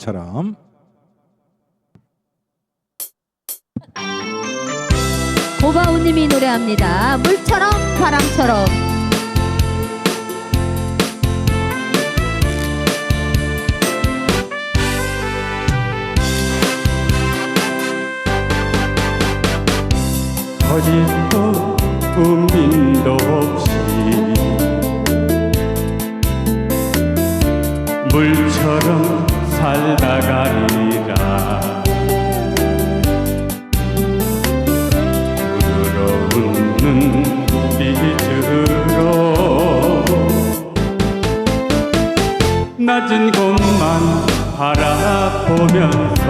바람처럼 고바우님이 노래합니다. 물처럼 바람처럼. 어디도 은빈도 없이 물처럼 살다 가리라 부드러운 눈빛으로 낮은 곳만 바라보면서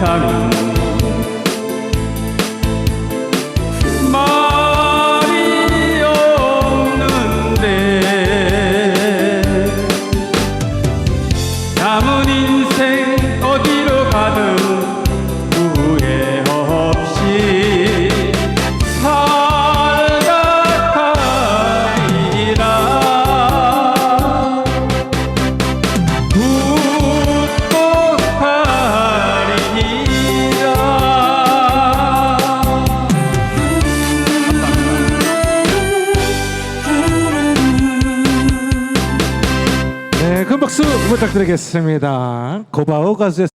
세상은 말이 없는데 남은 인생 어디로 가든 박수 부탁드리겠습니다. 고바오 가수의